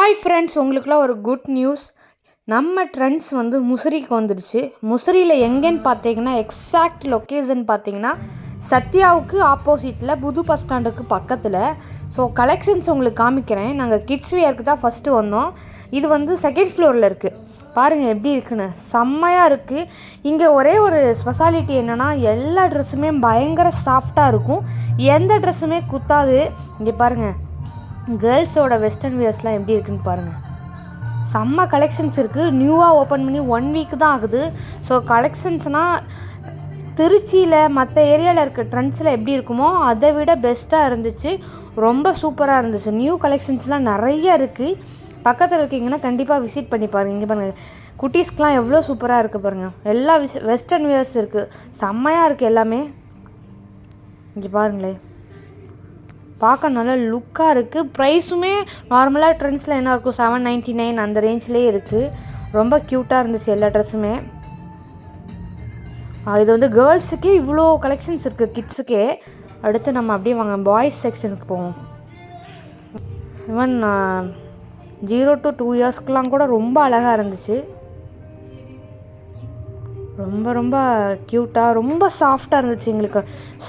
Hi friends உங்களுக்குலாம் ஒரு good news நம்ம ட்ரெண்ட்ஸ் வந்து முசிறிக்கு வந்துடுச்சு. முசிறியில் எங்கேன்னு பார்த்தீங்கன்னா எக்ஸாக்ட் லொக்கேஷன் பார்த்தீங்கன்னா சத்யாவுக்கு ஆப்போசிட்டில் புது பஸ் ஸ்டாண்டுக்கு பக்கத்தில். ஸோ கலெக்ஷன்ஸ் உங்களுக்கு காமிக்கிறேன். நாங்கள் கிட்ஸ் வியருக்கு தான் ஃபஸ்ட்டு வந்தோம். இது வந்து செகண்ட் ஃப்ளோரில் இருக்குது பாருங்கள் எப்படி இருக்குன்னு. செம்மையாக இருக்குது இங்கே ஒரே ஒரு ஸ்பெஷாலிட்டி என்னென்னா எல்லா ட்ரெஸ்ஸுமே பயங்கர சாஃப்டாக இருக்கும். எந்த ட்ரெஸ்ஸுமே குத்தாது. இங்கே பாருங்கள் கேர்ள்ஸோட வெஸ்டர்ன் வியர்ஸ்லாம் எப்படி இருக்குன்னு பாருங்கள் செம்ம கலெக்ஷன்ஸ் இருக்குது நியூவாக ஓப்பன் பண்ணி ஒன் வீக் தான் ஆகுது. ஸோ கலெக்ஷன்ஸ்னால் திருச்சியில் மற்ற ஏரியாவில் இருக்க ட்ரெண்ட்ஸில் எப்படி இருக்குமோ அதை விட பெஸ்ட்டாக இருந்துச்சு. ரொம்ப சூப்பராக இருந்துச்சு. நியூ கலெக்ஷன்ஸ்லாம் நிறைய இருக்குது பக்கத்தில் இருக்கீங்கன்னா கண்டிப்பாக விசிட் பண்ணி பாருங்கள் இங்கே பாருங்கள் குட்டீஸ்க்கெலாம் எவ்வளோ சூப்பராக இருக்குது பாருங்கள் எல்லா விஸ் வெஸ்டர்ன் வியர்ஸ் இருக்குது செம்மையாக இருக்குது எல்லாமே. இங்கே பாருங்களேன். பார்க்க நல்ல லுக்காக இருக்குது ப்ரைஸுமே நார்மலாக ட்ரெண்ட்ஸில் என்ன இருக்கும்? செவன் நைன்ட்டி நைன் அந்த ரேஞ்ச்லேயே இருக்குது ரொம்ப க்யூட்டாக இருந்துச்சு எல்லா ட்ரெஸ்ஸுமே இது வந்து கேர்ள்ஸுக்கே இவ்வளோ கலெக்ஷன்ஸ் இருக்குது கிட்ஸுக்கே அடுத்து நம்ம அப்படியே வாங்க பாய்ஸ் செக்ஷனுக்கு போவோம். ஈவன் ஜீரோ டு டூ இயர்ஸ்க்கெலாம் கூட ரொம்ப அழகாக இருந்துச்சு. ரொம்ப ரொம்ப க்யூட்டாக ரொம்ப சாஃப்டாக இருந்துச்சு எங்களுக்கு.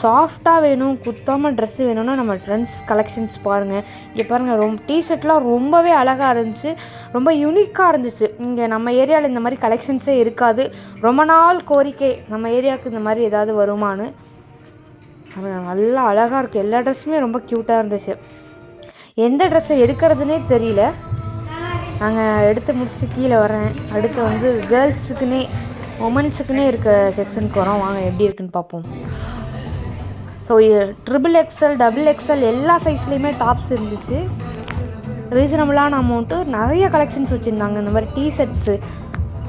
சாஃப்டாக வேணும் குத்தாமல் ட்ரெஸ்ஸு வேணும்னா நம்ம ட்ரெண்ட்ஸ் கலெக்ஷன்ஸ் பாருங்கள் இங்கே பாருங்கள் ரொம்ப டிஷர்ட்லாம் ரொம்பவே அழகாக இருந்துச்சு. ரொம்ப யூனிக்காக இருந்துச்சு. இங்கே நம்ம ஏரியாவில் இந்த மாதிரி கலெக்ஷன்ஸே இருக்காது. ரொம்ப நாள் கோரிக்கை நம்ம ஏரியாவுக்கு இந்த மாதிரி ஏதாவது வருமானு நல்லா அழகாக இருக்குது எல்லா ட்ரெஸ்ஸுமே ரொம்ப க்யூட்டாக இருந்துச்சு. எந்த ட்ரெஸ்ஸை எடுக்கிறதுனே தெரியல. நாங்கள் எடுத்து முடிச்சுட்டு கீழே வரேன் அடுத்து வந்து கேர்ள்ஸுக்குன்னே உமன்ஸுக்குன்னே இருக்க செக்ஷனுக்கு வரோம் வாங்க எப்படி இருக்குன்னு பார்ப்போம். So triple XL double XL எல்லா சைஸ்லேயுமே டாப்ஸ் இருந்துச்சு. ரீசனபிளான அமௌண்ட்டு நிறைய கலெக்ஷன்ஸ் வச்சுருந்தாங்க. இந்த மாதிரி டீ ஷர்ட்ஸு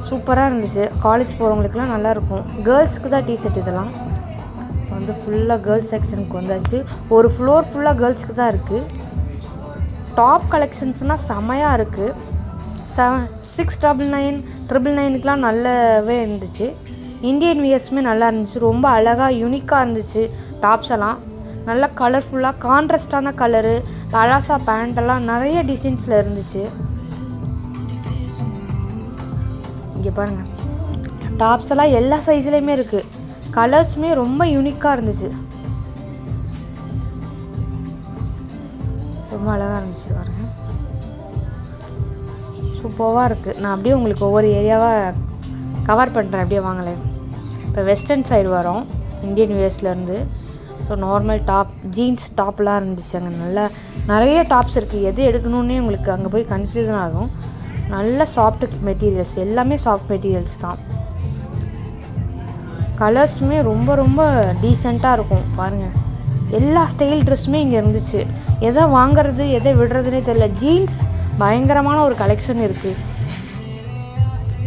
சூப்பராக இருந்துச்சு. காலேஜ் போகிறவங்களுக்குலாம் நல்லாயிருக்கும். கேர்ள்ஸ்க்கு தான் டீ ஷர்ட் இதெல்லாம். வந்து ஃபுல்லாக கேர்ள்ஸ் செக்ஷனுக்கு வந்தாச்சு. ஒரு ஃப்ளோர் ஃபுல்லாக கேர்ள்ஸ்க்கு தான் இருக்குது டாப் கலெக்ஷன்ஸ்னால் செமையாக இருக்குது seven six double nine triple நைனுக்கெலாம் நல்லாவே இருந்துச்சு. இந்தியன் வியர்ஸுமே நல்லா இருந்துச்சு. ரொம்ப அழகாக யூனிக்காக இருந்துச்சு டாப்ஸ் எல்லாம். நல்லா கலர்ஃபுல்லாக கான்ட்ராஸ்டான கலரு பலாசா பேண்ட்டெல்லாம் நிறைய டிசைன்ஸில் இருந்துச்சு. இங்கே பாருங்கள் டாப்ஸ் எல்லாம் எல்லா சைஸ்லேயுமே இருக்குது கலர்ஸுமே ரொம்ப யூனிக்காக இருந்துச்சு. ரொம்ப அழகாக இருந்துச்சு பாருங்கள் சூப்பராக இருக்குது நான் அப்படியே உங்களுக்கு ஒவ்வொரு ஏரியாவாக கவர் பண்ணுறேன் அப்படியே வாங்கலை இப்போ வெஸ்டர்ன் சைடு வரோம். இந்தியன் வேஸ்ட்லேருந்து ஸோ நார்மல் டாப் ஜீன்ஸ் டாப்லாம் இருந்துச்சு. அங்கே நல்லா நிறைய டாப்ஸ் இருக்குது எது எடுக்கணுன்னே உங்களுக்கு அங்கே போய் கன்ஃபியூஷன் ஆகும். நல்ல சாஃப்ட் மெட்டீரியல்ஸ் எல்லாமே சாஃப்ட் மெட்டீரியல்ஸ் தான். கலர்ஸுமே ரொம்ப ரொம்ப டீசெண்டாக இருக்கும். பாருங்கள் எல்லா ஸ்டைல் ட்ரெஸ்ஸுமே இங்கே இருந்துச்சு. எதை வாங்குறது எதை விடுறதுனே தெரியல. ஜீன்ஸ் பயங்கரமான ஒரு கலெக்ஷன் இருக்குது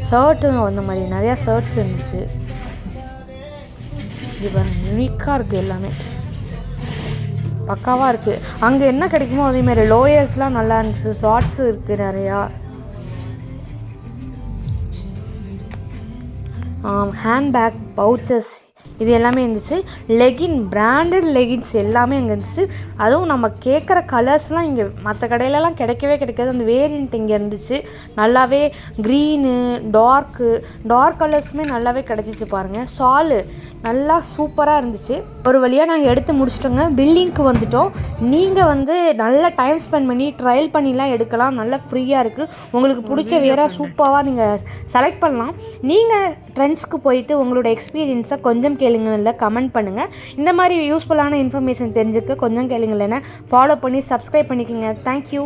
ஷர்ட்டுங்க அந்த மாதிரி நிறையா ஷர்ட்ஸ் இருந்துச்சு. இது பாருங்க யூனிக்காக இருக்குது எல்லாமே. பக்காவாக இருக்குது அங்கே என்ன கிடைக்குமோ அதேமாதிரி லோயர்ஸ்லாம் நல்லா இருந்துச்சு. ஷார்ட்ஸ் இருக்குது நிறையா. ஹேண்ட்பேக் பவுச்சஸ் இது எல்லாமே இருந்துச்சு. லெகின் பிராண்டட் லெகின்ஸ் எல்லாமே அங்கே இருந்துச்சு. அதுவும் நம்ம கேட்குற கலர்ஸ்லாம் இங்கே மற்ற கடையிலலாம் கிடைக்கவே கிடைக்காது. அந்த வேரியண்ட் இங்கே இருந்துச்சு. நல்லாவே க்ரீனு டார்க்கு டார்க் கலர்ஸுமே நல்லாவே கிடச்சிச்சு பாருங்கள் ஷாலு நல்லா சூப்பராக இருந்துச்சு. ஒரு வழியாக நாங்கள் எடுத்து முடிச்சிட்டோங்க. பில்லிங்க்கு வந்துட்டோம். நீங்கள் வந்து நல்ல டைம் ஸ்பெண்ட் பண்ணி ட்ரையல் பண்ணிலாம் எடுக்கலாம். நல்லா ஃப்ரீயாக இருக்குது உங்களுக்கு பிடிச்ச வேற சூப்பராக நீங்கள் செலக்ட் பண்ணலாம். நீங்கள் ட்ரெண்ட்ஸ்க்கு போயிட்டு உங்களோட எக்ஸ்பீரியன்ஸை கொஞ்சம் கேளுங்கள்ல கமெண்ட் பண்ணுங்கள் இந்த மாதிரி யூஸ்ஃபுல்லான இன்ஃபர்மேஷன் தெரிஞ்சுக்க கொஞ்சம் கேளுங்கள் ஃபாலோ பண்ணி சப்ஸ்கிரைப் பண்ணிக்கோங்க. தேங்க்யூ